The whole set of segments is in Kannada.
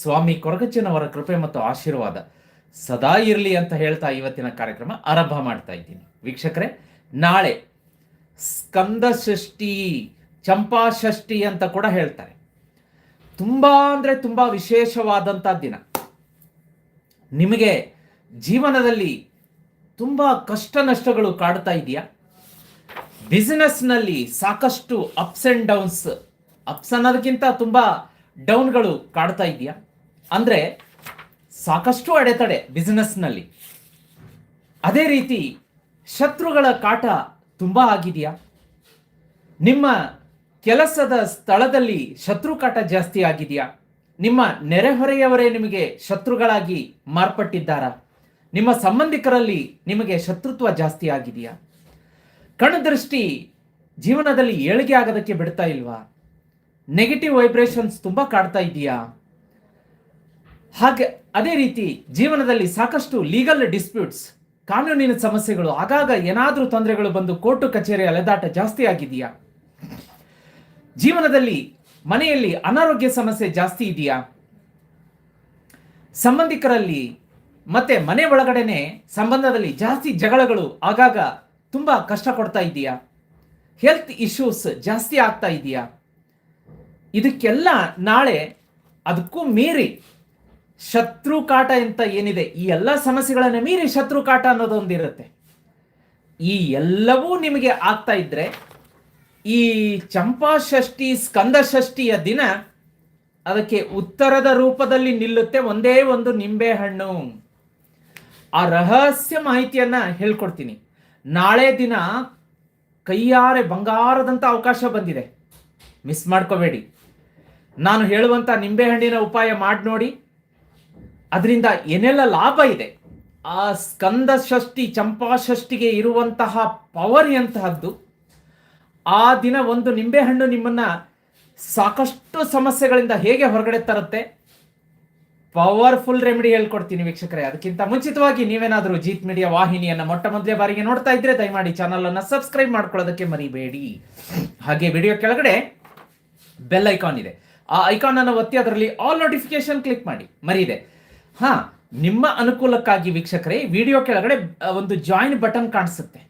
ಸ್ವಾಮಿ ಕೊರಗಜ್ಜನವರ ಕೃಪೆ ಮತ್ತು ಆಶೀರ್ವಾದ ಸದಾ ಇರಲಿ ಅಂತ ಹೇಳ್ತಾ ಇವತ್ತಿನ ಕಾರ್ಯಕ್ರಮ ಆರಂಭ ಮಾಡ್ತಾ ಇದ್ದೀನಿ. ವೀಕ್ಷಕರೇ, ನಾಳೆ ಸ್ಕಂದ ಷಷ್ಠಿ, ಚಂಪಾ ಷಷ್ಠಿ ಅಂತ ಕೂಡ ಹೇಳ್ತಾರೆ. ತುಂಬಾ ಅಂದ್ರೆ ತುಂಬಾ ವಿಶೇಷವಾದಂಥ ದಿನ. ನಿಮಗೆ ಜೀವನದಲ್ಲಿ ತುಂಬಾ ಕಷ್ಟ ನಷ್ಟಗಳು ಕಾಡ್ತಾ ಇದೆಯಾ ಬಿಸಿನೆಸ್ನಲ್ಲಿ ಸಾಕಷ್ಟು ಅಪ್ಸ್ ಆ್ಯಂಡ್ ಡೌನ್ಸ್ ಅಪ್ಸ್ ಅನ್ನೋದಕ್ಕಿಂತ ತುಂಬ ಡೌನ್ಗಳು ಕಾಡ್ತಾ ಇದೆಯಾ ಅಂದ್ರೆ ಸಾಕಷ್ಟು ಅಡೆತಡೆ ಬಿಸ್ನೆಸ್ನಲ್ಲಿ ಅದೇ ರೀತಿ ಶತ್ರುಗಳ ಕಾಟ ತುಂಬಾ ಆಗಿದೆಯಾ? ನಿಮ್ಮ ಕೆಲಸದ ಸ್ಥಳದಲ್ಲಿ ಶತ್ರು ಕಾಟ ಜಾಸ್ತಿ ಆಗಿದೆಯಾ? ನಿಮ್ಮ ನೆರೆಹೊರೆಯವರೇ ನಿಮಗೆ ಶತ್ರುಗಳಾಗಿ ಮಾರ್ಪಟ್ಟಿದ್ದಾರಾ? ನಿಮ್ಮ ಸಂಬಂಧಿಕರಲ್ಲಿ ನಿಮಗೆ ಶತ್ರುತ್ವ ಜಾಸ್ತಿ ಆಗಿದೆಯಾ? ಕಣದೃಷ್ಟಿ ಜೀವನದಲ್ಲಿ ಏಳಿಗೆ ಆಗೋದಕ್ಕೆ ಬಿಡ್ತಾ ಇಲ್ವಾ? ನೆಗೆಟಿವ್ ವೈಬ್ರೇಷನ್ಸ್ ತುಂಬ ಕಾಡ್ತಾ ಇದೆಯಾ ಹಾಗೆ ಅದೇ ರೀತಿ ಜೀವನದಲ್ಲಿ ಸಾಕಷ್ಟು ಲೀಗಲ್ ಡಿಸ್ಪ್ಯೂಟ್ಸ್ ಕಾನೂನಿನ ಸಮಸ್ಯೆಗಳು, ಆಗಾಗ ಏನಾದರೂ ತೊಂದರೆಗಳು ಬಂದು ಕೋರ್ಟು ಕಚೇರಿ ಅಲೆದಾಟ ಜಾಸ್ತಿ ಆಗಿದೆಯಾ? ಜೀವನದಲ್ಲಿ ಮನೆಯಲ್ಲಿ ಅನಾರೋಗ್ಯ ಸಮಸ್ಯೆ ಜಾಸ್ತಿ ಇದೆಯಾ? ಸಂಬಂಧಿಕರಲ್ಲಿ ಮತ್ತೆ ಮನೆ ಒಳಗಡೆನೆ ಸಂಬಂಧದಲ್ಲಿ ಜಾಸ್ತಿ ಜಗಳಗಳು ಆಗಾಗ ತುಂಬಾ ಕಷ್ಟ ಕೊಡ್ತಾ ಇದೆಯಾ? ಹೆಲ್ತ್ ಇಶ್ಯೂಸ್ ಜಾಸ್ತಿ ಆಗ್ತಾ ಇದೆಯಾ? ಇದಕ್ಕೆಲ್ಲ ನಾಳೆ ಅದಕ್ಕೂ ಮೀರಿ ಶತ್ರು ಕಾಟ ಅಂತ ಏನಿದೆ? ಈ ಎಲ್ಲ ಸಮಸ್ಯೆಗಳನ್ನ ಮೀರಿ ಶತ್ರು ಕಾಟ ಅನ್ನೋದೊಂದಿರುತ್ತೆ ಈ ಎಲ್ಲವೂ ನಿಮಗೆ ಆಗ್ತಾ ಇದ್ರೆ ಈ ಚಂಪಾ ಷಷ್ಠಿ, ಸ್ಕಂದ ಷಷ್ಠಿಯ ದಿನ ಅದಕ್ಕೆ ಉತ್ತರದ ರೂಪದಲ್ಲಿ ನಿಲ್ಲುತ್ತೆ ಒಂದೇ ಒಂದು ನಿಂಬೆ ಹಣ್ಣು. ಆ ರಹಸ್ಯ ಮಾಹಿತಿಯನ್ನ ಹೇಳ್ಕೊಡ್ತೀನಿ. ನಾಳೆ ದಿನ ಕೈಯಾರೆ ಬಂಗಾರದಂತ ಅವಕಾಶ ಬಂದಿದೆ. ಮಿಸ್ ಮಾಡ್ಕೋಬೇಡಿ. ನಾನು ಹೇಳುವಂತ ನಿಂಬೆಹಣ್ಣಿನ ಉಪಾಯ ಮಾಡಿ ನೋಡಿ ಅದರಿಂದ ಏನೆಲ್ಲ ಲಾಭ ಇದೆ? ಆ ಸ್ಕಂದ ಷಷ್ಠಿ, ಚಂಪಾ ಷಷ್ಟಿಗೆ ಇರುವಂತಹ ಪವರ್ ಎಂತಹದ್ದು? ಆ ದಿನ ಒಂದು ನಿಂಬೆಹಣ್ಣು ನಿಮ್ಮನ್ನ ಸಾಕಷ್ಟು ಸಮಸ್ಯೆಗಳಿಂದ ಹೇಗೆ ಹೊರಗಡೆ ತರುತ್ತೆ? ಪವರ್ಫುಲ್ ರೆಮಿಡಿ ಹೇಳ್ಕೊಡ್ತೀನಿ ವೀಕ್ಷಕರೇ. ಅದಕ್ಕಿಂತ ಮುಂಚಿತವಾಗಿ ನೀವೇನಾದರೂ ಜೀತ್ ಮೀಡಿಯಾ ವಾಹಿನಿಯನ್ನು ಮೊಟ್ಟ ಮೊದಲೇ ಬಾರಿಗೆ ನೋಡ್ತಾ ಇದ್ರೆ ದಯಮಾಡಿ ಚಾನಲ್ ಅನ್ನು ಸಬ್ಸ್ಕ್ರೈಬ್ ಮಾಡ್ಕೊಳ್ಳೋದಕ್ಕೆ ಮರಿಬೇಡಿ. ಹಾಗೆ ವಿಡಿಯೋ ಕೆಳಗಡೆ ಬೆಲ್ ಐಕಾನ್ ಇದೆ. ಆ ಐಕಾನ್ ಅನ್ನು ಒತ್ತಿ ಅದರಲ್ಲಿ ಆಲ್ ನೋಟಿಫಿಕೇಶನ್ ಕ್ಲಿಕ್ ಮಾಡಿ. ಮರಿದೆ ಹಾ, ನಿಮ್ಮ ಅನುಕೂಲಕ್ಕಾಗಿ ವೀಕ್ಷಕರೇ ವಿಡಿಯೋ ಕೆಳಗಡೆ ಒಂದು ಜಾಯಿನ್ ಬಟನ್ ಕಾಣಿಸುತ್ತೆ.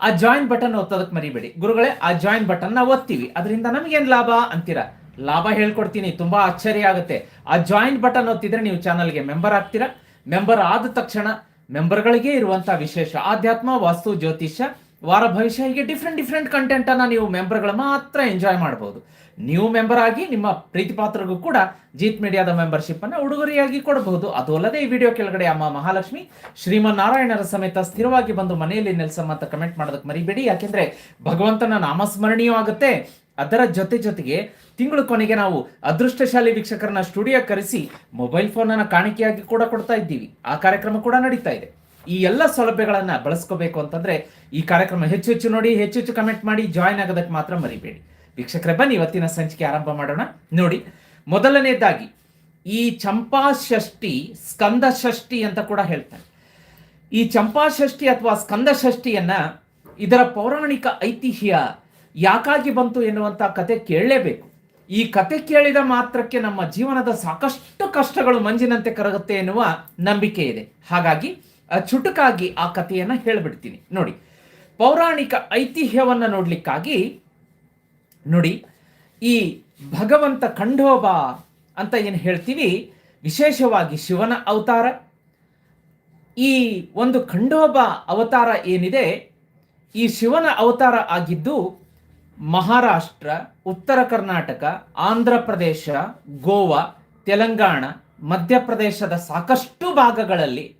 ಆ ಜಾಯಿನ್ ಬಟನ್ ಒತ್ತೋದಕ್ಕೆ ಮರಿಬೇಡಿ. ಗುರುಗಳೇ, ಆ ಜಾಯಿನ್ ಬಟನ್ ನಾವು ಒತ್ತೀವಿ. ಅದರಿಂದ ನಮಗೇನು ಲಾಭ ಅಂತೀರಾ? ಲಾಭ ಹೇಳ್ಕೊಡ್ತೀನಿ, ತುಂಬಾ ಆಶ್ಚರ್ಯ ಆಗುತ್ತೆ. ಆ ಜಾಯಿನ್ ಬಟನ್ ಒತ್ತಿದ್ರೆ ನೀವು ಚಾನಲ್ಗೆ ಮೆಂಬರ್ ಆಗ್ತೀರಾ? ಮೆಂಬರ್ ಆದ ತಕ್ಷಣ ಮೆಂಬರ್ಗಳಿಗೆ ಇರುವಂತಹ ವಿಶೇಷ ಆಧ್ಯಾತ್ಮ, ವಾಸ್ತು, ಜ್ಯೋತಿಷ್ಯ ವಾರ ಭವಿಷ್ಯ ಹೀಗೆ ಡಿಫ್ರೆಂಟ್ ಡಿಫ್ರೆಂಟ್ ಕಂಟೆಂಟ್ ಅನ್ನ ನೀವು ಮೆಂಬರ್ಗಳು ಮಾತ್ರ ಎಂಜಾಯ್ ಮಾಡಬಹುದು ನೀವು ಮೆಂಬರ್ ಆಗಿ ನಿಮ್ಮ ಪ್ರೀತಿ ಪಾತ್ರರಿಗೂ ಕೂಡ ಜೀತ್ ಮೀಡಿಯಾದ ಮೆಂಬರ್ಶಿಪ್ಪನ್ನು ಉಡುಗೊರೆಯಾಗಿ ಕೊಡಬಹುದು ಅದು ಅಲ್ಲದೆ ಈ ವಿಡಿಯೋ ಕೆಳಗಡೆ ಅಮ್ಮ ಮಹಾಲಕ್ಷ್ಮಿ, ಶ್ರೀಮನ್ನಾರಾಯಣರ ಸಮೇತ ಸ್ಥಿರವಾಗಿ ಬಂದು ಮನೆಯಲ್ಲಿ ನೆಲೆಸಮ್ಮ ಅಂತ ಕಮೆಂಟ್ ಮಾಡೋದಕ್ಕೆ ಮರಿಬೇಡಿ. ಯಾಕೆಂದ್ರೆ ಭಗವಂತನ ನಾಮಸ್ಮರಣೀಯ ಆಗುತ್ತೆ. ಅದರ ಜೊತೆ ಜೊತೆಗೆ ತಿಂಗಳು ಕೊನೆಗೆ ನಾವು ಅದೃಷ್ಟಶಾಲಿ ವೀಕ್ಷಕರನ್ನ ಸ್ಟುಡಿಯೋ ಕರೆಸಿ ಮೊಬೈಲ್ ಫೋನನ್ನು ಕಾಣಿಕೆಯಾಗಿ ಕೂಡ ಕೊಡ್ತಾ ಇದ್ದೀವಿ. ಆ ಕಾರ್ಯಕ್ರಮ ಕೂಡ ನಡೀತಾ ಇದೆ. ಈ ಎಲ್ಲ ಸೌಲಭ್ಯಗಳನ್ನ ಬಳಸ್ಕೋಬೇಕು ಅಂತಂದ್ರೆ ಈ ಕಾರ್ಯಕ್ರಮ ಹೆಚ್ಚು ಹೆಚ್ಚು ನೋಡಿ, ಹೆಚ್ಚು ಹೆಚ್ಚು ಕಮೆಂಟ್ ಮಾಡಿ ಜಾಯ್ನ್ ಆಗೋದಕ್ಕೆ ಮಾತ್ರ ಮರಿಬೇಡಿ. ವೀಕ್ಷಕರೇ, ಬನ್ನಿ, ಇವತ್ತಿನ ಸಂಚಿಕೆ ಆರಂಭ ಮಾಡೋಣ. ನೋಡಿ, ಮೊದಲನೇದಾಗಿ ಈ ಚಂಪಾ ಷಷ್ಠಿ ಸ್ಕಂದ ಷಷ್ಠಿ ಅಂತ ಕೂಡ ಹೇಳ್ತಾರೆ. ಈ ಚಂಪಾ ಷಷ್ಠಿ ಅಥವಾ ಸ್ಕಂದ ಷಷ್ಠಿಯನ್ನ ಇದರ ಪೌರಾಣಿಕ ಐತಿಹ್ಯ ಯಾಕಾಗಿ ಬಂತು ಎನ್ನುವಂಥ ಕತೆ ಕೇಳಲೇಬೇಕು. ಈ ಕತೆ ಕೇಳಿದ ಮಾತ್ರಕ್ಕೆ ನಮ್ಮ ಜೀವನದ ಸಾಕಷ್ಟು ಕಷ್ಟಗಳು ಮಂಜಿನಂತೆ ಕರಗುತ್ತೆ ಎನ್ನುವ ನಂಬಿಕೆ ಇದೆ. ಹಾಗಾಗಿ ಚುಟುಕಾಗಿ ಆ ಕಥೆಯನ್ನು ಹೇಳಿಬಿಡ್ತೀನಿ. ನೋಡಿ, ಪೌರಾಣಿಕ ಐತಿಹ್ಯವನ್ನು ನೋಡಲಿಕ್ಕಾಗಿ, ನೋಡಿ, ಈ ಭಗವಂತ ಖಂಡೋಬ ಅಂತ ಏನು ಹೇಳ್ತೀವಿ? ವಿಶೇಷವಾಗಿ ಶಿವನ ಅವತಾರ. ಈ ಒಂದು ಖಂಡೋಬ ಅವತಾರ ಏನಿದೆ? ಈ ಶಿವನ ಅವತಾರ ಆಗಿದ್ದು ಮಹಾರಾಷ್ಟ್ರ, ಉತ್ತರ ಕರ್ನಾಟಕ, ಆಂಧ್ರ ಪ್ರದೇಶ, ಗೋವಾ, ತೆಲಂಗಾಣ ಮಧ್ಯಪ್ರದೇಶದ ಸಾಕಷ್ಟು ಭಾಗಗಳಲ್ಲಿ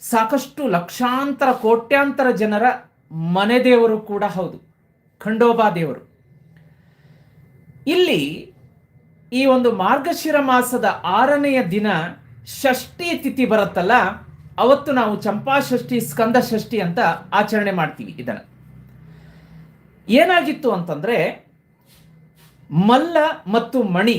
ಸಾಕಷ್ಟು ಲಕ್ಷಾಂತರ, ಕೋಟ್ಯಾಂತರ ಜನರ ಮನೆ ದೇವರು ಕೂಡ ಹೌದು, ಖಂಡೋಬಾ ದೇವರು. ಇಲ್ಲಿ ಈ ಒಂದು ಮಾರ್ಗಶಿರ ಮಾಸದ ಆರನೆಯ ದಿನ ಷಷ್ಠಿ ತಿಥಿ ಬರುತ್ತಲ್ಲ, ಅವತ್ತು ನಾವು ಚಂಪಾಷಷ್ಠಿ ಸ್ಕಂದ ಷಷ್ಠಿ ಅಂತ ಆಚರಣೆ ಮಾಡ್ತೀವಿ ಇದನ್ನು. ಏನಾಗಿತ್ತು ಅಂತಂದ್ರೆ, ಮಲ್ಲ ಮತ್ತು ಮಣಿ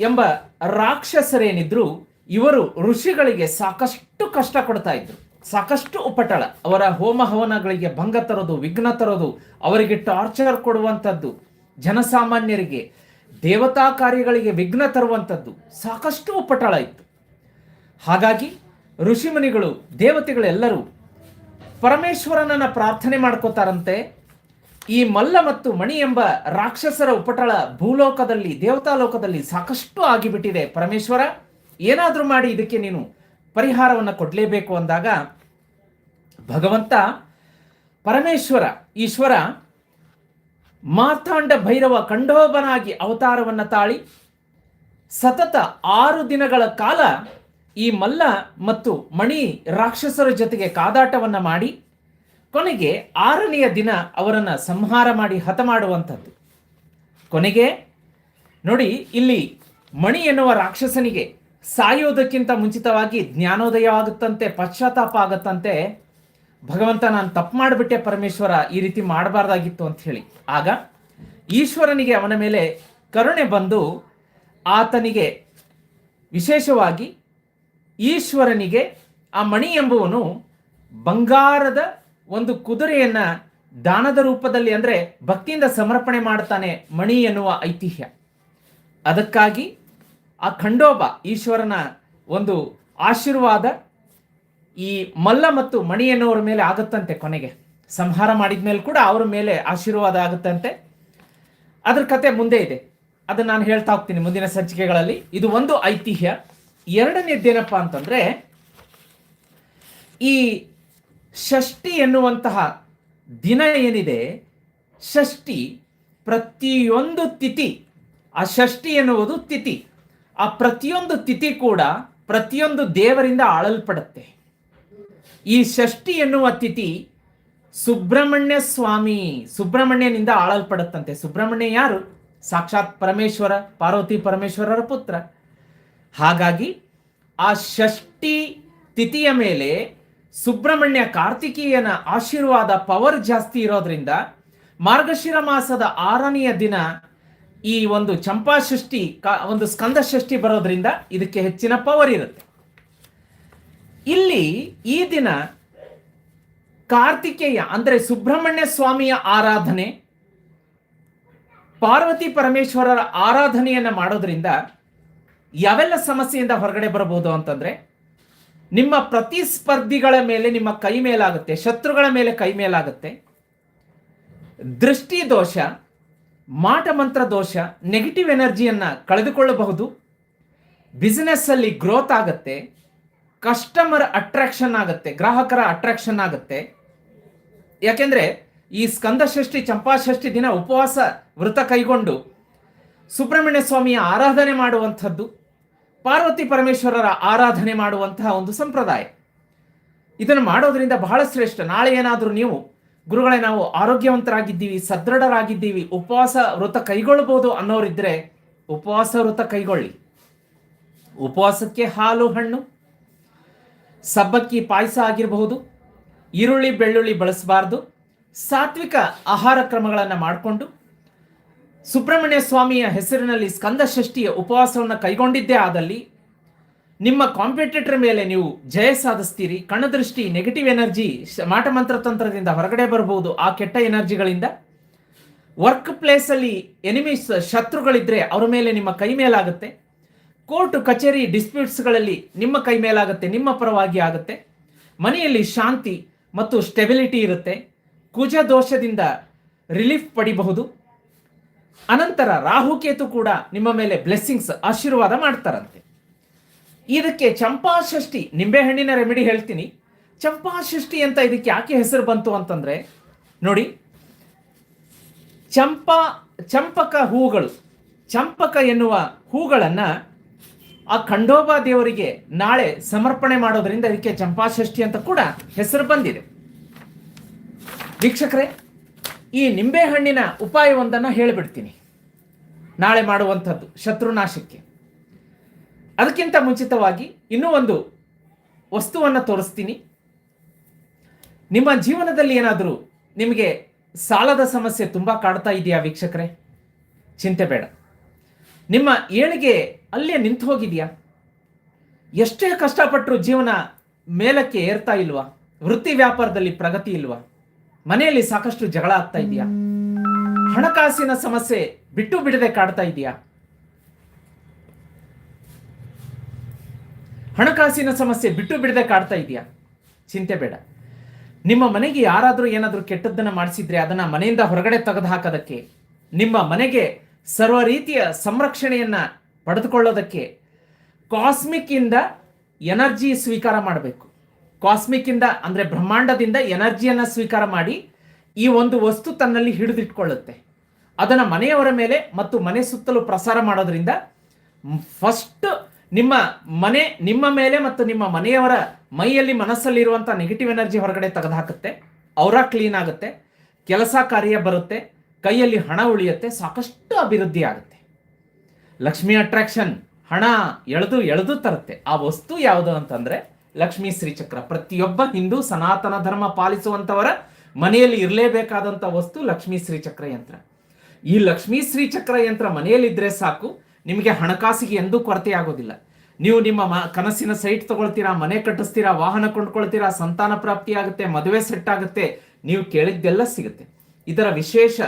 ಎಂಬ ರಾಕ್ಷಸರೇನಿದ್ರು, ಇವರು ಋಷಿಗಳಿಗೆ ಸಾಕಷ್ಟು ಕಷ್ಟ ಕೊಡ್ತಾ ಇದ್ರು. ಸಾಕಷ್ಟು ಉಪಟಳ. ಅವರ ಹೋಮ ಹವನಗಳಿಗೆ ಭಂಗ ತರೋದು, ವಿಘ್ನ ತರೋದು, ಅವರಿಗೆ ಟಾರ್ಚರ್ ಕೊಡುವಂಥದ್ದು, ಜನಸಾಮಾನ್ಯರಿಗೆ, ದೇವತಾ ಕಾರ್ಯಗಳಿಗೆ ವಿಘ್ನ ತರುವಂಥದ್ದು, ಸಾಕಷ್ಟು ಉಪಟಳ ಇತ್ತು. ಹಾಗಾಗಿ ಋಷಿಮುನಿಗಳು, ದೇವತೆಗಳೆಲ್ಲರೂ ಪರಮೇಶ್ವರನನ್ನು ಪ್ರಾರ್ಥನೆ ಮಾಡ್ಕೋತಾರಂತೆ. ಈ ಮಲ್ಲ ಮತ್ತು ಮಣಿ ಎಂಬ ರಾಕ್ಷಸರ ಉಪಟಳ ಭೂಲೋಕದಲ್ಲಿ, ದೇವತಾ ಲೋಕದಲ್ಲಿ ಸಾಕಷ್ಟು ಆಗಿಬಿಟ್ಟಿದೆ. ಪರಮೇಶ್ವರ, ಏನಾದರೂ ಮಾಡಿ ಇದಕ್ಕೆ ನೀನು ಪರಿಹಾರವನ್ನು ಕೊಡಲೇಬೇಕು ಅಂದಾಗ ಭಗವಂತ ಪರಮೇಶ್ವರ, ಈಶ್ವರ, ಮಾರ್ತಾಂಡ ಭೈರವ ಕಂಡೋಬನಾಗಿ ಅವತಾರವನ್ನು ತಾಳಿ ಸತತ ಆರು ದಿನಗಳ ಕಾಲ ಈ ಮಲ್ಲ ಮತ್ತು ಮಣಿ ರಾಕ್ಷಸರ ಜೊತೆಗೆ ಕಾದಾಟವನ್ನು ಮಾಡಿ ಕೊನೆಗೆ ಆರನೆಯ ದಿನ ಅವರನ್ನು ಸಂಹಾರ ಮಾಡಿ ಹತ ಮಾಡುವಂಥದ್ದು. ಕೊನೆಗೆ ನೋಡಿ, ಇಲ್ಲಿ ಮಣಿ ಎನ್ನುವ ರಾಕ್ಷಸನಿಗೆ ಸಾಯುವುದಕ್ಕಿಂತ ಮುಂಚಿತವಾಗಿ ಜ್ಞಾನೋದಯವಾಗುತ್ತಂತೆ, ಪಶ್ಚಾತ್ತಾಪ ಆಗುತ್ತಂತೆ, ಭಗವಂತ ನಾನು ತಪ್ಪು ಮಾಡಿಬಿಟ್ಟೆ ಪರಮೇಶ್ವರ, ಈ ರೀತಿ ಮಾಡಬಾರ್ದಾಗಿತ್ತು ಅಂತ ಹೇಳಿ. ಆಗ ಈಶ್ವರನಿಗೆ ಅವನ ಮೇಲೆ ಕರುಣೆ ಬಂದು ಆತನಿಗೆ ವಿಶೇಷವಾಗಿ ಈಶ್ವರನಿಗೆ ಆ ಮಣಿ ಎಂಬುವನು ಬಂಗಾರದ ಒಂದು ಕುದುರೆಯನ್ನು ದಾನದ ರೂಪದಲ್ಲಿ ಅಂದರೆ ಭಕ್ತಿಯಿಂದ ಸಮರ್ಪಣೆ ಮಾಡ್ತಾನೆ ಮಣಿ ಎನ್ನುವ ಐತಿಹ್ಯ. ಅದಕ್ಕಾಗಿ ಆ ಖಂಡೋಬ ಈಶ್ವರನ ಒಂದು ಆಶೀರ್ವಾದ ಈ ಮಲ್ಲ ಮತ್ತು ಮಣಿ ಎನ್ನುವರ ಮೇಲೆ ಆಗುತ್ತಂತೆ ಕೊನೆಗೆ. ಸಂಹಾರ ಮಾಡಿದ ಮೇಲೆ ಕೂಡ ಅವರ ಮೇಲೆ ಆಶೀರ್ವಾದ ಆಗುತ್ತಂತೆ. ಅದ್ರ ಕತೆ ಮುಂದೆ ಇದೆ. ಅದನ್ನ ನಾನು ಹೇಳ್ತಾ ಹೋಗ್ತೀನಿ ಮುಂದಿನ ಸಂಚಿಕೆಗಳಲ್ಲಿ. ಇದು ಒಂದು ಐತಿಹ್ಯ. ಎರಡನೇದ್ದೇನಪ್ಪ ಅಂತಂದ್ರೆ, ಈ ಷಷ್ಠಿ ಎನ್ನುವಂತಹ ದಿನ ಏನಿದೆ? ಷಷ್ಠಿ ಪ್ರತಿಯೊಂದು ತಿಥಿ. ಆ ಷಷ್ಠಿ ಎನ್ನುವುದು ತಿಥಿ. ಆ ಪ್ರತಿಯೊಂದು ತಿಥಿ ಕೂಡ ಪ್ರತಿಯೊಂದು ದೇವರಿಂದ ಆಳಲ್ಪಡುತ್ತೆ. ಈ ಷಷ್ಠಿ ಎನ್ನುವ ತಿಥಿ ಸುಬ್ರಹ್ಮಣ್ಯ ಸ್ವಾಮಿ ಸುಬ್ರಹ್ಮಣ್ಯನಿಂದ ಆಳಲ್ಪಡುತ್ತಂತೆ. ಸುಬ್ರಹ್ಮಣ್ಯ ಯಾರು? ಸಾಕ್ಷಾತ್ ಪರಮೇಶ್ವರ, ಪಾರ್ವತಿ ಪರಮೇಶ್ವರರ ಪುತ್ರ. ಹಾಗಾಗಿ ಆ ಷಷ್ಠಿ ತಿಥಿಯ ಮೇಲೆ ಸುಬ್ರಹ್ಮಣ್ಯ ಕಾರ್ತಿಕೀಯನ ಆಶೀರ್ವಾದ ಪವರ್ ಜಾಸ್ತಿ ಇರೋದ್ರಿಂದ ಮಾರ್ಗಶಿರ ಮಾಸದ ಆರನೆಯ ದಿನ ಈ ಒಂದು ಚಂಪಾ ಷಷ್ಠಿ ಒಂದು ಸ್ಕಂದ ಷಷ್ಠಿ ಬರೋದ್ರಿಂದ ಇದಕ್ಕೆ ಹೆಚ್ಚಿನ ಪವರ್ ಇರುತ್ತೆ. ಇಲ್ಲಿ ಈ ದಿನ ಕಾರ್ತಿಕೇಯ, ಅಂದ್ರೆ ಸುಬ್ರಹ್ಮಣ್ಯ ಸ್ವಾಮಿಯ ಆರಾಧನೆ, ಪಾರ್ವತಿ ಪರಮೇಶ್ವರರ ಆರಾಧನೆಯನ್ನ ಮಾಡೋದ್ರಿಂದ ಯಾವೆಲ್ಲ ಸಮಸ್ಯೆಯಿಂದ ಹೊರಗಡೆ ಬರಬಹುದು ಅಂತಂದ್ರೆ, ನಿಮ್ಮ ಪ್ರತಿಸ್ಪರ್ಧಿಗಳ ಮೇಲೆ ನಿಮ್ಮ ಕೈ ಮೇಲಾಗುತ್ತೆ, ಶತ್ರುಗಳ ಮೇಲೆ ಕೈ ಮೇಲಾಗುತ್ತೆ ದೃಷ್ಟಿ ಮಾಟ ಮಂತ್ರ ದೋಷ ನೆಗೆಟಿವ್ ಎನರ್ಜಿಯನ್ನು ಕಳೆದುಕೊಳ್ಳಬಹುದು. ಬಿಸ್ನೆಸ್ಸಲ್ಲಿ ಗ್ರೋತ್ ಆಗುತ್ತೆ. ಕಸ್ಟಮರ್ ಅಟ್ರಾಕ್ಷನ್ ಆಗುತ್ತೆ. ಗ್ರಾಹಕರ ಅಟ್ರಾಕ್ಷನ್ ಆಗುತ್ತೆ. ಯಾಕೆಂದರೆ ಈ ಸ್ಕಂದ ಷಷ್ಠಿ, ಚಂಪಾ ಷಷ್ಠಿ ದಿನ ಉಪವಾಸ ವೃತ ಕೈಗೊಂಡು ಸುಬ್ರಹ್ಮಣ್ಯ ಸ್ವಾಮಿಯ ಆರಾಧನೆ ಮಾಡುವಂಥದ್ದು, ಪಾರ್ವತಿ ಪರಮೇಶ್ವರರ ಆರಾಧನೆ ಮಾಡುವಂತಹ ಒಂದು ಸಂಪ್ರದಾಯ. ಇದನ್ನು ಮಾಡೋದರಿಂದ ಬಹಳ ಶ್ರೇಷ್ಠ. ನಾಳೆ ಏನಾದರೂ ನೀವು ಗುರುಗಳೇ, ನಾವು ಆರೋಗ್ಯವಂತರಾಗಿದ್ದೀವಿ, ಸದೃಢರಾಗಿದ್ದೀವಿ, ಉಪವಾಸ ವೃತ ಕೈಗೊಳ್ಳಬಹುದು ಅನ್ನೋರಿದ್ರೆ ಉಪವಾಸ ವೃತ ಕೈಗೊಳ್ಳಿ. ಉಪವಾಸಕ್ಕೆ ಹಾಲು, ಹಣ್ಣು, ಸಬ್ಬಕ್ಕಿ, ಪಾಯಸ ಆಗಿರಬಹುದು, ಈರುಳ್ಳಿ, ಬೆಳ್ಳುಳ್ಳಿ ಬಳಸಬಾರ್ದು, ಸಾತ್ವಿಕ ಆಹಾರ ಕ್ರಮಗಳನ್ನು ಮಾಡಿಕೊಂಡು, ಸುಬ್ರಹ್ಮಣ್ಯ ಸ್ವಾಮಿಯ ಹೆಸರಿನಲ್ಲಿ ಸ್ಕಂದ ಷಷ್ಠಿಯ ಉಪವಾಸವನ್ನು ಕೈಗೊಂಡಿದ್ದೇ ಆದಲ್ಲಿ ನಿಮ್ಮ ಕಾಂಪಿಟೇಟರ್ ಮೇಲೆ ನೀವು ಜಯ ಸಾಧಿಸ್ತೀರಿ, ಕಣದೃಷ್ಟಿ ನೆಗೆಟಿವ್ ಎನರ್ಜಿ ಮಾಟಮಂತ್ರ ತಂತ್ರದಿಂದ ಹೊರಗಡೆ ಬರಬಹುದು. ಆ ಕೆಟ್ಟ ಎನರ್ಜಿಗಳಿಂದ ವರ್ಕ್ ಪ್ಲೇಸಲ್ಲಿ ಎನಿಮೀಸ್ ಶತ್ರುಗಳಿದ್ರೆ ಅವರ ಮೇಲೆ ನಿಮ್ಮ ಕೈ ಮೇಲಾಗುತ್ತೆ. ಕೋರ್ಟ್, ಕಚೇರಿ ಡಿಸ್ಪ್ಯೂಟ್ಸ್ಗಳಲ್ಲಿ ನಿಮ್ಮ ಕೈ ಮೇಲಾಗುತ್ತೆ, ನಿಮ್ಮ ಪರವಾಗಿ ಆಗುತ್ತೆ. ಮನೆಯಲ್ಲಿ ಶಾಂತಿ ಮತ್ತು ಸ್ಟೆಬಿಲಿಟಿ ಇರುತ್ತೆ. ಕುಜ ದೋಷದಿಂದ ರಿಲೀಫ್ ಪಡಿಬಹುದು. ಅನಂತರ ರಾಹುಕೇತು ಕೂಡ ನಿಮ್ಮ ಮೇಲೆ ಬ್ಲೆಸ್ಸಿಂಗ್ಸ್ ಆಶೀರ್ವಾದ ಮಾಡ್ತಾರಂತೆ. ಇದಕ್ಕೆ ಚಂಪಾ ಷಷ್ಠಿ ನಿಂಬೆಹಣ್ಣಿನ ರೆಮಿಡಿ ಹೇಳ್ತೀನಿ. ಚಂಪಾ ಷಷ್ಠಿ ಅಂತ ಇದಕ್ಕೆ ಯಾಕೆ ಹೆಸರು ಬಂತು ಅಂತಂದ್ರೆ, ನೋಡಿ, ಚಂಪಾ, ಚಂಪಕ ಹೂಗಳು, ಚಂಪಕ ಎನ್ನುವ ಹೂಗಳನ್ನು ಆ ಖಂಡೋಬ ದೇವರಿಗೆ ನಾಳೆ ಸಮರ್ಪಣೆ ಮಾಡೋದರಿಂದ ಇದಕ್ಕೆ ಚಂಪಾ ಷಷ್ಠಿ ಅಂತ ಕೂಡ ಹೆಸರು ಬಂದಿದೆ. ವೀಕ್ಷಕರೇ, ಈ ನಿಂಬೆಹಣ್ಣಿನ ಉಪಾಯವೊಂದನ್ನು ಹೇಳಿಬಿಡ್ತೀನಿ. ನಾಳೆ ಮಾಡುವಂಥದ್ದು ಶತ್ರುನಾಶಕ್ಕೆ. ಅದಕ್ಕಿಂತ ಮುಂಚಿತವಾಗಿ ಇನ್ನೂ ಒಂದು ವಸ್ತುವನ್ನು ತೋರಿಸ್ತೀನಿ. ನಿಮ್ಮ ಜೀವನದಲ್ಲಿ ಏನಾದರೂ ನಿಮಗೆ ಸಾಲದ ಸಮಸ್ಯೆ ತುಂಬ ಕಾಡ್ತಾ ಇದೆಯಾ ವೀಕ್ಷಕರೇ? ಚಿಂತೆ ಬೇಡ. ನಿಮ್ಮ ಏಳಿಗೆ ಅಲ್ಲೇ ನಿಂತು ಹೋಗಿದೆಯಾ? ಎಷ್ಟೇ ಕಷ್ಟಪಟ್ಟರು ಜೀವನ ಮೇಲಕ್ಕೆ ಏರ್ತಾ ಇಲ್ವಾ? ವೃತ್ತಿ ವ್ಯಾಪಾರದಲ್ಲಿ ಪ್ರಗತಿ ಇಲ್ವಾ? ಮನೆಯಲ್ಲಿ ಸಾಕಷ್ಟು ಜಗಳ ಆಗ್ತಾ ಇದೆಯಾ? ಹಣಕಾಸಿನ ಸಮಸ್ಯೆ ಬಿಟ್ಟು ಬಿಡದೆ ಕಾಡ್ತಾ ಇದೆಯಾ? ಹಣಕಾಸಿನ ಸಮಸ್ಯೆ ಬಿಟ್ಟು ಬಿಡದೆ ಕಾಡ್ತಾ ಇದೆಯಾ? ಚಿಂತೆ ಬೇಡ. ನಿಮ್ಮ ಮನೆಗೆ ಯಾರಾದರೂ ಏನಾದರೂ ಕೆಟ್ಟದ್ದನ್ನು ಮಾಡಿಸಿದ್ರೆ ಅದನ್ನ ಮನೆಯಿಂದ ಹೊರಗಡೆ ತೆಗೆದು ಹಾಕೋದಕ್ಕೆ ನಿಮ್ಮ ಮನೆಗೆ ಸರ್ವ ರೀತಿಯ ಸಂರಕ್ಷಣೆಯನ್ನ ಪಡೆದುಕೊಳ್ಳೋದಕ್ಕೆ ಕಾಸ್ಮಿಕ್ ಇಂದ ಎನರ್ಜಿ ಸ್ವೀಕಾರ ಮಾಡಬೇಕು. ಕಾಸ್ಮಿಕ್ ಇಂದ ಅಂದ್ರೆ ಬ್ರಹ್ಮಾಂಡದಿಂದ ಎನರ್ಜಿಯನ್ನ ಸ್ವೀಕಾರ ಮಾಡಿ ಈ ಒಂದು ವಸ್ತು ತನ್ನಲ್ಲಿ ಹಿಡಿದಿಟ್ಕೊಳ್ಳುತ್ತೆ. ಅದನ್ನ ಮನೆಯವರ ಮೇಲೆ ಮತ್ತು ಮನೆ ಸುತ್ತಲೂ ಪ್ರಸಾರ ಮಾಡೋದ್ರಿಂದ ಫಸ್ಟ್ ನಿಮ್ಮ ಮನೆ, ನಿಮ್ಮ ಮೇಲೆ ಮತ್ತು ನಿಮ್ಮ ಮನೆಯವರ ಮೈಯಲ್ಲಿ ಮನಸ್ಸಲ್ಲಿರುವಂಥ ನೆಗೆಟಿವ್ ಎನರ್ಜಿ ಹೊರಗಡೆ ತೆಗೆದುಹಾಕುತ್ತೆ. ಅವರ ಕ್ಲೀನ್ ಆಗುತ್ತೆ. ಕೆಲಸ ಕಾರ್ಯ ಬರುತ್ತೆ. ಕೈಯಲ್ಲಿ ಹಣ ಉಳಿಯುತ್ತೆ. ಸಾಕಷ್ಟು ಅಭಿವೃದ್ಧಿ ಆಗುತ್ತೆ. ಲಕ್ಷ್ಮಿ ಅಟ್ರಾಕ್ಷನ್ ಹಣ ಎಳೆದು ಎಳೆದು ತರುತ್ತೆ. ಆ ವಸ್ತು ಯಾವುದು ಅಂತಂದ್ರೆ ಲಕ್ಷ್ಮೀ ಶ್ರೀಚಕ್ರ. ಪ್ರತಿಯೊಬ್ಬ ಹಿಂದೂ ಸನಾತನ ಧರ್ಮ ಪಾಲಿಸುವಂತವರ ಮನೆಯಲ್ಲಿ ಇರಲೇಬೇಕಾದಂತ ವಸ್ತು ಲಕ್ಷ್ಮೀ ಶ್ರೀಚಕ್ರ ಯಂತ್ರ. ಈ ಲಕ್ಷ್ಮೀ ಶ್ರೀಚಕ್ರ ಯಂತ್ರ ಮನೆಯಲ್ಲಿದ್ದರೆ ಸಾಕು. ನಿಮಗೆ ಹಣಕಾಸಿಗೆ ಎಂದೂ ಕೊರತೆ ಆಗೋದಿಲ್ಲ. ನೀವು ನಿಮ್ಮ ಮ, ಕನಸಿನ ಸೈಟ್ ತಗೊಳ್ತೀರಾ, ಮನೆ ಕಟ್ಟಿಸ್ತೀರಾ, ವಾಹನ ಕೊಂಡ್ಕೊಳ್ತೀರಾ, ಸಂತಾನ ಪ್ರಾಪ್ತಿ ಆಗುತ್ತೆ ಮದುವೆ ಸೆಟ್ ಆಗುತ್ತೆ, ನೀವು ಕೇಳಿದ್ದೆಲ್ಲ ಸಿಗುತ್ತೆ. ಇದರ ವಿಶೇಷ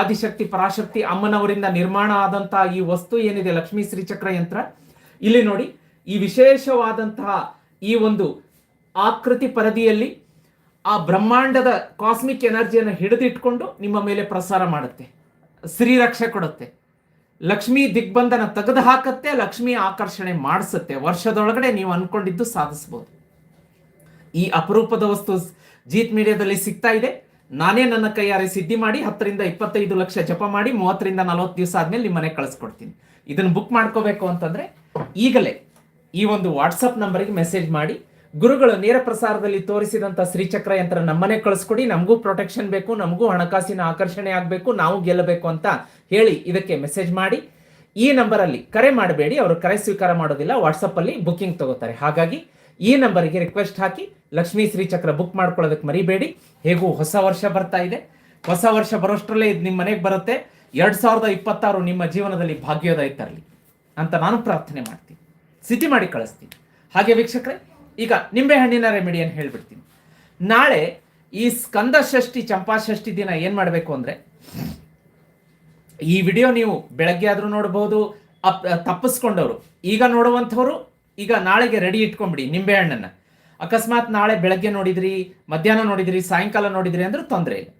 ಆದಿಶಕ್ತಿ, ಪರಾಶಕ್ತಿ ಅಮ್ಮನವರಿಂದ ನಿರ್ಮಾಣ ಆದಂತಹ ಈ ವಸ್ತು ಏನಿದೆ, ಲಕ್ಷ್ಮೀ ಶ್ರೀಚಕ್ರ ಯಂತ್ರ? ಇಲ್ಲಿ ನೋಡಿ, ಈ ವಿಶೇಷವಾದಂತಹ ಈ ಒಂದು ಆಕೃತಿ ಪರದಿಯಲ್ಲಿ ಆ ಬ್ರಹ್ಮಾಂಡದ ಕಾಸ್ಮಿಕ್ ಎನರ್ಜಿಯನ್ನು ಹಿಡಿದಿಟ್ಕೊಂಡು ನಿಮ್ಮ ಮೇಲೆ ಪ್ರಸಾರ ಮಾಡುತ್ತೆ. ಸ್ತ್ರೀರಕ್ಷೆ ಕೊಡುತ್ತೆ. ಲಕ್ಷ್ಮಿ ದಿಗ್ಬಂಧನ ತೆಗೆದು ಹಾಕತ್ತೆ, ಲಕ್ಷ್ಮಿ ಆಕರ್ಷಣೆ ಮಾಡಿಸುತ್ತೆ. ವರ್ಷದೊಳಗಡೆ ನೀವು ಅನ್ಕೊಂಡಿದ್ದು ಸಾಧಿಸಬಹುದು ಈ ಅಪರೂಪದ ವಸ್ತು ಜೀತ್ ಮೀಡಿಯಾದಲ್ಲಿ ಸಿಗ್ತಾ ಇದೆ. ನಾನೇ ನನ್ನ ಕೈಯಾರೆ ಸಿದ್ಧಿ ಮಾಡಿ, ಹತ್ತರಿಂದ ಇಪ್ಪತ್ತೈದು ಲಕ್ಷ ಜಪ ಮಾಡಿ, ಮೂವತ್ತರಿಂದ ನಲವತ್ತು ದಿವಸ ಆದ್ಮೇಲೆ ನಿಮ್ಮನೆ ಕಳಿಸ್ಕೊಡ್ತೀನಿ. ಇದನ್ನು ಬುಕ್ ಮಾಡ್ಕೋಬೇಕು ಅಂತಂದ್ರೆ ಈಗಲೇ ಈ ಒಂದು ವಾಟ್ಸಪ್ ನಂಬರಿಗೆ ಮೆಸೇಜ್ ಮಾಡಿ ಗುರುಗಳು ನೇರ ಪ್ರಸಾರದಲ್ಲಿ ತೋರಿಸಿದಂತ ಶ್ರೀಚಕ್ರ ಯಂತ್ರ ನಮ್ಮನೆ ಕಳಿಸ್ಕೊಡಿ, ನಮಗೂ ಪ್ರೊಟೆಕ್ಷನ್ ಬೇಕು, ನಮಗೂ ಹಣಕಾಸಿನ ಆಕರ್ಷಣೆ ಆಗಬೇಕು, ನಾವು ಗೆಲ್ಲಬೇಕು ಅಂತ ಹೇಳಿ ಇದಕ್ಕೆ ಮೆಸೇಜ್ ಮಾಡಿ. ಈ ನಂಬರಲ್ಲಿ ಕರೆ ಮಾಡಬೇಡಿ, ಅವರು ಕರೆ ಸ್ವೀಕಾರ ಮಾಡೋದಿಲ್ಲ ವಾಟ್ಸಪ್ಪಲ್ಲಿ ಬುಕಿಂಗ್ ತಗೋತಾರೆ. ಹಾಗಾಗಿ ಈ ನಂಬರಿಗೆ ರಿಕ್ವೆಸ್ಟ್ ಹಾಕಿ ಲಕ್ಷ್ಮೀ ಶ್ರೀಚಕ್ರ ಬುಕ್ ಮಾಡ್ಕೊಳ್ಳೋದಕ್ಕೆ ಮರಿಬೇಡಿ. ಹೇಗೂ ಹೊಸ ವರ್ಷ ಬರ್ತಾ ಇದೆ. ಹೊಸ ವರ್ಷ ಬರೋಷ್ಟರಲ್ಲೇ ಇದು ನಿಮ್ಮ ಮನೆಗೆ ಬರುತ್ತೆ. ಎರಡ್ ಸಾವಿರದ ಇಪ್ಪತ್ತಾರು ನಿಮ್ಮ ಜೀವನದಲ್ಲಿ ಭಾಗ್ಯೋದಯ ತರಲಿ ಅಂತ ನಾನು ಪ್ರಾರ್ಥನೆ ಮಾಡ್ತೀನಿ. ಸಿಟಿ ಮಾಡಿ ಕಳಿಸ್ತೀನಿ. ಹಾಗೆ ವೀಕ್ಷಕರೇ ಈಗ ನಿಂಬೆ ಹಣ್ಣಿನ ರೆಮಿಡಿಯನ್ನು ಹೇಳ್ಬಿಡ್ತೀನಿ. ನಾಳೆ ಈ ಸ್ಕಂದ ಷಷ್ಠಿ, ಚಂಪಾ ಷಷ್ಠಿ ದಿನ ಏನು ಮಾಡಬೇಕು ಅಂದ್ರೆ, ಈ ವಿಡಿಯೋ ನೀವು ಬೆಳಗ್ಗೆ ಆದ್ರೂ ನೋಡಬಹುದು ಅಪ್, ತಪ್ಪಿಸ್ಕೊಂಡವರು. ಈಗ ನೋಡುವಂಥವ್ರು, ಈಗ ನಾಳೆಗೆ ರೆಡಿ ಇಟ್ಕೊಂಬಿಡಿ ನಿಂಬೆ ಹಣ್ಣನ್ನ. ಅಕಸ್ಮಾತ್ ನಾಳೆ ಬೆಳಗ್ಗೆ ನೋಡಿದ್ರಿ, ಮಧ್ಯಾಹ್ನ ನೋಡಿದ್ರಿ, ಸಾಯಂಕಾಲ ನೋಡಿದ್ರಿ ಅಂದ್ರೆ ತೊಂದರೆ ಇಲ್ಲ.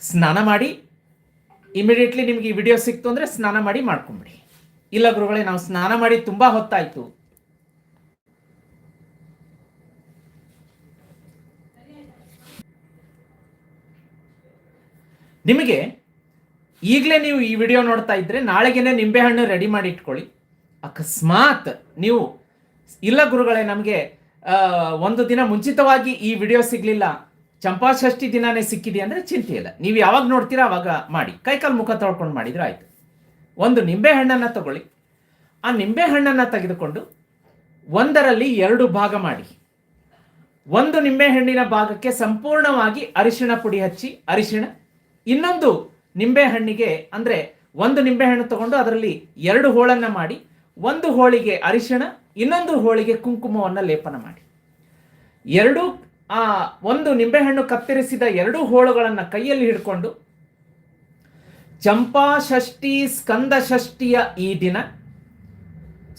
ಸ್ನಾನ ಮಾಡಿ ಇಮಿಡಿಯೇಟ್ಲಿ ನಿಮ್ಗೆ ಈ ವಿಡಿಯೋ ಸಿಕ್ತು ಅಂದ್ರೆ ಸ್ನಾನ ಮಾಡಿ ಮಾಡ್ಕೊಂಬಿಡಿ ಇಲ್ಲ ಗುರುಗಳೇ, ನಾವು ಸ್ನಾನ ಮಾಡಿ ತುಂಬಾ ಹೊತ್ತಾಯ್ತು. ನಿಮಗೆ ಈಗಲೇ ನೀವು ಈ ವಿಡಿಯೋ ನೋಡ್ತಾ ಇದ್ರೆ ನಾಳೆಗೇನೆ ನಿಂಬೆಹಣ್ಣು ರೆಡಿ ಮಾಡಿ ಇಟ್ಕೊಳ್ಳಿ. ಅಕಸ್ಮಾತ್ ನೀವು ಇಲ್ಲ ಗುರುಗಳೇ, ನಮಗೆ ಒಂದು ದಿನ ಮುಂಚಿತವಾಗಿ ಈ ವಿಡಿಯೋ ಸಿಗ್ಲಿಲ್ಲ. ಚಂಪಾಷಷ್ಠಿ ದಿನಾನೇ ಸಿಕ್ಕಿದೆ ಅಂದ್ರೆ ಚಿಂತೆ ಇಲ್ಲ. ನೀವು ಯಾವಾಗ ನೋಡ್ತೀರಾ ಅವಾಗ ಮಾಡಿ. ಕೈಕಾಲು ಮುಖ ತೊಳ್ಕೊಂಡು ಮಾಡಿದ್ರೆ ಆಯ್ತು. ಒಂದು ನಿಂಬೆ ಹಣ್ಣನ್ನು ತಗೊಳ್ಳಿ. ಆ ನಿಂಬೆ ಹಣ್ಣನ್ನು ತೆಗೆದುಕೊಂಡು ಒಂದರಲ್ಲಿ ಎರಡು ಭಾಗ ಮಾಡಿ. ಒಂದು ನಿಂಬೆ ಹಣ್ಣಿನ ಭಾಗಕ್ಕೆ ಸಂಪೂರ್ಣವಾಗಿ ಅರಿಶಿಣ ಪುಡಿ ಹಚ್ಚಿ, ಅರಿಶಿಣ ಇನ್ನೊಂದು ನಿಂಬೆ ಹಣ್ಣಿಗೆ ಅಂದ್ರೆ ಒಂದು ನಿಂಬೆ ಹಣ್ಣು ತಗೊಂಡು ಅದರಲ್ಲಿ ಎರಡು ಹೋಳನ್ನ ಮಾಡಿ, ಒಂದು ಹೋಳಿಗೆ ಅರಿಶಿಣ, ಇನ್ನೊಂದು ಹೋಳಿಗೆ ಕುಂಕುಮವನ್ನು ಲೇಪನ ಮಾಡಿ. ಎರಡು, ಆ ಒಂದು ನಿಂಬೆಹಣ್ಣು ಕತ್ತರಿಸಿದ ಎರಡು ಹೋಳುಗಳನ್ನು ಕೈಯಲ್ಲಿ ಹಿಡ್ಕೊಂಡು ಚಂಪಾ ಷಷ್ಠಿ ಸ್ಕಂದ ಷಷ್ಠಿಯ ಈ ದಿನ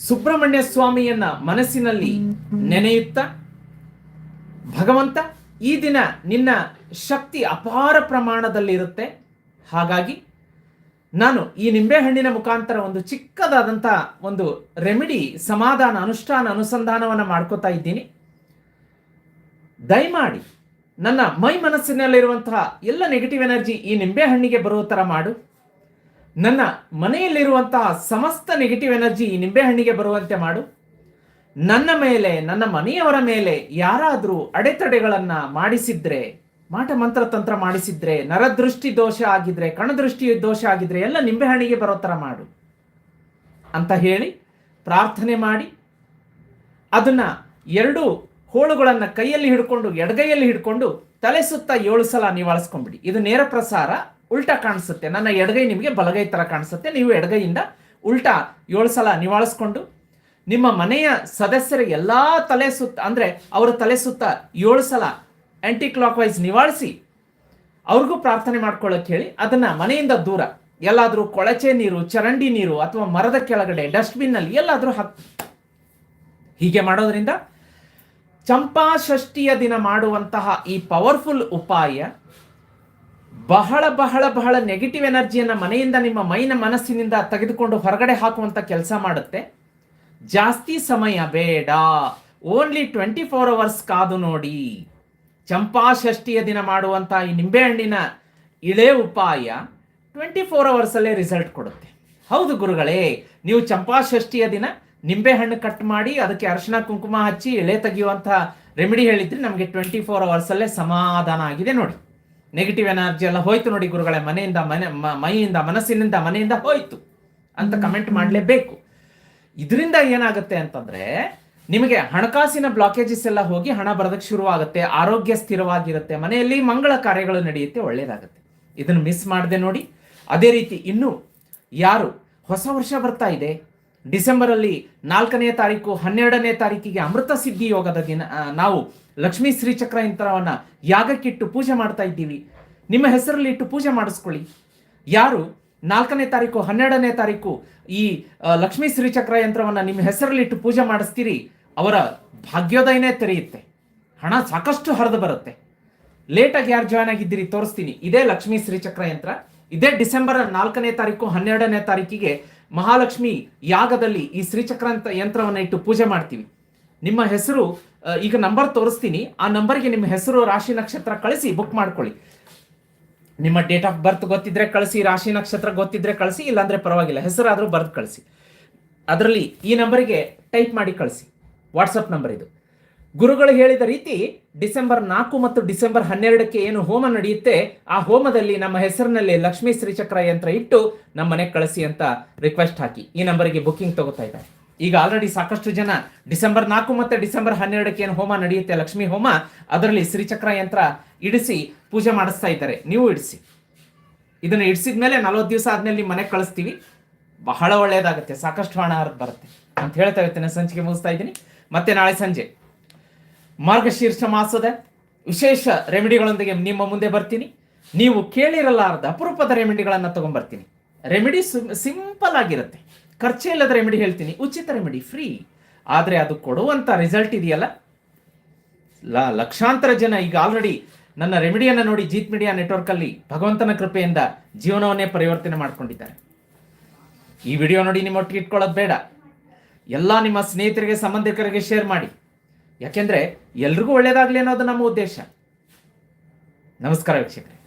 ಸುಬ್ರಹ್ಮಣ್ಯ ಸ್ವಾಮಿಯನ್ನ ಮನಸ್ಸಿನಲ್ಲಿ ನೆನೆಯುತ್ತಾ, ಭಗವಂತ ಈ ದಿನ ನಿನ್ನ ಶಕ್ತಿ ಅಪಾರ ಪ್ರಮಾಣದಲ್ಲಿರುತ್ತೆ. ಹಾಗಾಗಿ ನಾನು ಈ ನಿಂಬೆಹಣ್ಣಿನ ಮುಖಾಂತರ ಒಂದು ಚಿಕ್ಕದಾದಂಥ ಒಂದು ರೆಮಿಡಿ ಸಮಾಧಾನ, ಅನುಷ್ಠಾನ, ಅನುಸಂಧಾನವನ್ನು ಮಾಡ್ಕೋತಾ ಇದ್ದೀನಿ. ದಯಮಾಡಿ ನನ್ನ ಮೈ ಮನಸ್ಸಿನಲ್ಲಿರುವಂತಹ ಎಲ್ಲ ನೆಗೆಟಿವ್ ಎನರ್ಜಿ ಈ ನಿಂಬೆಹಣ್ಣಿಗೆ ಬರುವ ಥರ ಮಾಡು. ನನ್ನ ಮನೆಯಲ್ಲಿರುವಂತಹ ಸಮಸ್ತ ನೆಗೆಟಿವ್ ಎನರ್ಜಿ ಈ ನಿಂಬೆಹಣ್ಣಿಗೆ ಬರುವಂತೆ ಮಾಡು. ನನ್ನ ಮೇಲೆ, ನನ್ನ ಮನೆಯವರ ಮೇಲೆ ಯಾರಾದರೂ ಅಡೆತಡೆಗಳನ್ನು ಮಾಡಿಸಿದ್ರೆ ಮಾಟ ಮಂತ್ರ ತಂತ್ರ ಮಾಡಿಸಿದ್ರೆ, ನರದೃಷ್ಟಿ ದೋಷ ಆಗಿದ್ರೆ, ಕಣದೃಷ್ಟಿ ದೋಷ ಆಗಿದ್ರೆ ಎಲ್ಲ ನಿಂಬೆಹಣ್ಣಿಗೆ ಬರೋ ಥರ ಮಾಡು. ಅಂತ ಹೇಳಿ ಪ್ರಾರ್ಥನೆ ಮಾಡಿ. ಅದನ್ನ ಎರಡು ಹೋಳುಗಳನ್ನು ಕೈಯಲ್ಲಿ ಹಿಡ್ಕೊಂಡು, ಎಡಗೈಯಲ್ಲಿ ಹಿಡ್ಕೊಂಡು ತಲೆ ಸುತ್ತ ಏಳು ಸಲ ನಿವಾಳಿಸ್ಕೊಂಡ್ಬಿಡಿ ಇದು ನೇರ ಪ್ರಸಾರ, ಉಲ್ಟಾ ಕಾಣಿಸುತ್ತೆ. ನನ್ನ ಎಡಗೈ ನಿಮಗೆ ಬಲಗೈ ತರ ಕಾಣಿಸುತ್ತೆ. ನೀವು ಎಡಗೈಯಿಂದ ಉಲ್ಟಾ ಏಳು ಸಲ ನಿವಾಳಿಸ್ಕೊಂಡು ನಿಮ್ಮ ಮನೆಯ ಸದಸ್ಯರ ಎಲ್ಲ ತಲೆ ಸುತ್ತ, ಅಂದ್ರೆ ಅವರ ತಲೆ ಸುತ್ತ ಏಳು ಸಲ ಆಂಟಿ ಕ್ಲಾಕ್ ವೈಸ್ ನಿವಾರಿಸಿ ಅವ್ರಿಗೂ ಪ್ರಾರ್ಥನೆ ಮಾಡ್ಕೊಳ್ಳೋಕೆ ಹೇಳಿ, ಅದನ್ನ ಮನೆಯಿಂದ ದೂರ, ಎಲ್ಲಾದ್ರೂ ಕೊಳಚೆ ನೀರು, ಚರಂಡಿ ನೀರು ಅಥವಾ ಮರದ ಕೆಳಗಡೆ ಡಸ್ಟ್ಬಿನ್ ಎಲ್ಲಾದರೂ ಹಾಕ್, ಹೀಗೆ ಮಾಡೋದ್ರಿಂದ ಚಂಪಾ ಷಷ್ಠಿಯ ದಿನ ಮಾಡುವಂತಹ ಈ ಪವರ್ಫುಲ್ ಉಪಾಯ, ಬಹಳ ಬಹಳ ಬಹಳ ನೆಗೆಟಿವ್ ಎನರ್ಜಿಯನ್ನ ಮನೆಯಿಂದ ನಿಮ್ಮ ಮೈನ ಮನಸ್ಸಿನಿಂದ ತೆಗೆದುಕೊಂಡು ಹೊರಗಡೆ ಹಾಕುವಂತ ಕೆಲಸ ಮಾಡುತ್ತೆ. ಜಾಸ್ತಿ ಸಮಯ ಬೇಡ. ಓನ್ಲಿ ಟ್ವೆಂಟಿ ಫೋರ್ ಅವರ್ಸ್ ಕಾದು ನೋಡಿ. ಚಂಪಾ ಷಷ್ಠಿಯ ದಿನ ಮಾಡುವಂಥ ಈ ನಿಂಬೆಹಣ್ಣಿನ ಇಳೆ ಉಪಾಯ ಟ್ವೆಂಟಿ ಫೋರ್ ಅವರ್ಸಲ್ಲೇ ರಿಸಲ್ಟ್ ಕೊಡುತ್ತೆ. ಹೌದು ಗುರುಗಳೇ, ನೀವು ಚಂಪಾ ದಿನ ನಿಂಬೆಹಣ್ಣು ಕಟ್ ಮಾಡಿ ಅದಕ್ಕೆ ಅರಿಶಿನ ಕುಂಕುಮ ಹಚ್ಚಿ ಎಳೆ ತೆಗೆಯುವಂಥ ರೆಮಿಡಿ ಹೇಳಿದ್ರೆ ನಮಗೆ ಟ್ವೆಂಟಿ ಫೋರ್ ಅವರ್ಸಲ್ಲೇ ಸಮಾಧಾನ ಆಗಿದೆ ನೋಡಿ. ನೆಗೆಟಿವ್ ಎನರ್ಜಿ ಎಲ್ಲ ಹೋಯ್ತು ನೋಡಿ ಗುರುಗಳೇ, ಮನೆಯಿಂದ ಮನೆ ಮೈಯಿಂದ, ಮನಸ್ಸಿನಿಂದ, ಮನೆಯಿಂದ ಹೋಯ್ತು ಅಂತ ಕಮೆಂಟ್ ಮಾಡಲೇಬೇಕು. ಇದರಿಂದ ಏನಾಗುತ್ತೆ ಅಂತಂದ್ರೆ ನಿಮಗೆ ಹಣಕಾಸಿನ ಬ್ಲಾಕೇಜಸ್ ಎಲ್ಲ ಹೋಗಿ ಹಣ ಬರೋದಕ್ಕೆ ಶುರುವಾಗುತ್ತೆ, ಆರೋಗ್ಯ ಸ್ಥಿರವಾಗಿರುತ್ತೆ, ಮನೆಯಲ್ಲಿ ಮಂಗಳ ಕಾರ್ಯಗಳು ನಡೆಯುತ್ತೆ, ಒಳ್ಳೇದಾಗುತ್ತೆ. ಇದನ್ನು ಮಿಸ್ ಮಾಡದೆ ನೋಡಿ. ಅದೇ ರೀತಿ ಇನ್ನು ಯಾರು ಹೊಸ ವರ್ಷ ಬರ್ತಾ ಇದೆ, ಡಿಸೆಂಬರಲ್ಲಿ ನಾಲ್ಕನೇ ತಾರೀಕು, ಹನ್ನೆರಡನೇ ತಾರೀಕಿಗೆ ಅಮೃತ ಸಿದ್ಧಿ ಯೋಗದ ದಿನ ನಾವು ಲಕ್ಷ್ಮೀ ಶ್ರೀಚಕ್ರ ಯಂತ್ರವನ್ನು ಯಾಗಕ್ಕಿಟ್ಟು ಪೂಜೆ ಮಾಡ್ತಾ ಇದ್ದೀವಿ. ನಿಮ್ಮ ಹೆಸರಲ್ಲಿ ಇಟ್ಟು ಪೂಜೆ ಮಾಡಿಸ್ಕೊಳ್ಳಿ. ಯಾರು ನಾಲ್ಕನೇ ತಾರೀಕು, ಹನ್ನೆರಡನೇ ತಾರೀಕು ಈ ಲಕ್ಷ್ಮೀ ಶ್ರೀಚಕ್ರ ಯಂತ್ರವನ್ನು ನಿಮ್ಮ ಹೆಸರಲ್ಲಿಟ್ಟು ಪೂಜೆ ಮಾಡಿಸ್ತೀರಿ ಅವರ ಭಾಗ್ಯೋದಯನೇ ತೆರೆಯುತ್ತೆ. ಹಣ ಸಾಕಷ್ಟು ಹರಿದು ಬರುತ್ತೆ. ಲೇಟಾಗಿ ಯಾರು ಜಾಯ್ನ್ ಆಗಿದ್ದೀರಿ ತೋರಿಸ್ತೀನಿ. ಇದೇ ಲಕ್ಷ್ಮೀ ಶ್ರೀಚಕ್ರ ಯಂತ್ರ. ಇದೇ ಡಿಸೆಂಬರ್ ನಾಲ್ಕನೇ ತಾರೀಕು, ಹನ್ನೆರಡನೇ ತಾರೀಕಿಗೆ ಮಹಾಲಕ್ಷ್ಮಿ ಯಾಗದಲ್ಲಿ ಈ ಶ್ರೀಚಕ್ರ ಯಂತ್ರವನ್ನು ಇಟ್ಟು ಪೂಜೆ ಮಾಡ್ತೀವಿ. ನಿಮ್ಮ ಹೆಸರು ಈಗ ನಂಬರ್ ತೋರಿಸ್ತೀನಿ. ಆ ನಂಬರ್ಗೆ ನಿಮ್ಮ ಹೆಸರು, ರಾಶಿ ನಕ್ಷತ್ರ ಕಳಿಸಿ ಬುಕ್ ಮಾಡ್ಕೊಳ್ಳಿ. ನಿಮ್ಮ ಡೇಟ್ ಆಫ್ ಬರ್ತ್ ಗೊತ್ತಿದ್ರೆ ಕಳಿಸಿ, ರಾಶಿ ನಕ್ಷತ್ರ ಗೊತ್ತಿದ್ರೆ ಕಳಿಸಿ, ಇಲ್ಲಾಂದ್ರೆ ಪರವಾಗಿಲ್ಲ. ಹೆಸರಾದರೂ ಬರ್ದು ಕಳಿಸಿ. ಅದರಲ್ಲಿ ಈ ನಂಬರಿಗೆ ಟೈಪ್ ಮಾಡಿ ಕಳಿಸಿ. ವಾಟ್ಸಪ್ ನಂಬರ್ ಇದು. ಗುರುಗಳು ಹೇಳಿದ ರೀತಿ ಡಿಸೆಂಬರ್ ನಾಲ್ಕು ಮತ್ತು ಡಿಸೆಂಬರ್ ಹನ್ನೆರಡಕ್ಕೆ ಏನು ಹೋಮ ನಡೆಯುತ್ತೆ, ಆ ಹೋಮದಲ್ಲಿ ನಮ್ಮ ಹೆಸರಿನಲ್ಲಿ ಲಕ್ಷ್ಮೀ ಶ್ರೀಚಕ್ರ ಯಂತ್ರ ಇಟ್ಟು ನಮ್ಮ ಮನೆಗೆ ಕಳಿಸಿ ಅಂತ ರಿಕ್ವೆಸ್ಟ್ ಹಾಕಿ. ಈ ನಂಬರಿಗೆ ಬುಕ್ಕಿಂಗ್ ತಗೋತಾ ಇದ್ದಾರೆ. ಈಗ ಆಲ್ರೆಡಿ ಸಾಕಷ್ಟು ಜನ ಡಿಸೆಂಬರ್ ನಾಲ್ಕು ಮತ್ತೆ ಡಿಸೆಂಬರ್ ಹನ್ನೆರಡಕ್ಕೆ ಏನು ಹೋಮ ನಡೆಯುತ್ತೆ, ಲಕ್ಷ್ಮೀ ಹೋಮ, ಅದರಲ್ಲಿ ಶ್ರೀಚಕ್ರ ಯಂತ್ರ ಇಡಿಸಿ ಪೂಜೆ ಮಾಡಿಸ್ತಾ ಇದ್ದಾರೆ. ನೀವು ಇಡಿಸಿ. ಇದನ್ನು ಇಡಿಸಿದ ಮೇಲೆ ನಲವತ್ತು ದಿವಸ ಆದ್ಮೇಲೆ ನಿಮ್ಮ ಮನೆಗೆ ಕಳಿಸ್ತೀವಿ. ಬಹಳ ಒಳ್ಳೆಯದಾಗುತ್ತೆ ಸಾಕಷ್ಟು ಹಣ ಬರುತ್ತೆ. ಅಂತ ಹೇಳ್ತಾ ಇರ್ತೇನೆ. ಸಂಚಿಕೆ ಮುಗಿಸ್ತಾ ಇದ್ದೀನಿ. ಮತ್ತೆ ನಾಳೆ ಸಂಜೆ. ಮಾರ್ಗಶೀರ್ಷ ಮಾಸದ ವಿಶೇಷ ರೆಮಿಡಿಗಳೊಂದಿಗೆ ನಿಮ್ಮ ಮುಂದೆ ಬರ್ತೀನಿ. ನೀವು ಕೇಳಿರಲಾರದ ಅಪರೂಪದ ರೆಮಿಡಿಗಳನ್ನು ತಗೊಂಡ್ಬರ್ತೀನಿ ರೆಮಿಡಿ ಸಿಂಪಲ್ ಆಗಿರುತ್ತೆ. ಖರ್ಚೇ ಇಲ್ಲದ ರೆಮಿಡಿ ಹೇಳ್ತೀನಿ. ಉಚಿತ ರೆಮಿಡಿ ಫ್ರೀ ಆದರೆ ಅದು ಕೊಡುವಂಥ ರಿಸಲ್ಟ್ ಇದೆಯಲ್ಲ? ಲಕ್ಷಾಂತರ ಜನ ಈಗ ಆಲ್ರೆಡಿ ನನ್ನ ರೆಮಿಡಿಯನ್ನು ನೋಡಿ ಜೀತ್ ಮೀಡಿಯಾ ನೆಟ್ವರ್ಕಲ್ಲಿ ಭಗವಂತನ ಕೃಪೆಯಿಂದ ಜೀವನವನ್ನೇ ಪರಿವರ್ತನೆ ಮಾಡ್ಕೊಂಡಿದ್ದಾರೆ. ಈ ವಿಡಿಯೋ ನೋಡಿ ನಿಮ್ಮೊಟ್ಟಿಗೆ ಇಟ್ಕೊಳ್ಳೋದು ಬೇಡ. ಎಲ್ಲ ನಿಮ್ಮ ಸ್ನೇಹಿತರಿಗೆ ಸಂಬಂಧಿಕರಿಗೆ ಶೇರ್ ಮಾಡಿ. ಯಾಕೆಂದ್ರೆ ಎಲ್ರಿಗೂ ಒಳ್ಳೇದಾಗ್ಲಿ ಅನ್ನೋದು ನಮ್ಮ ಉದ್ದೇಶ. ನಮಸ್ಕಾರ ವೀಕ್ಷಕರೇ.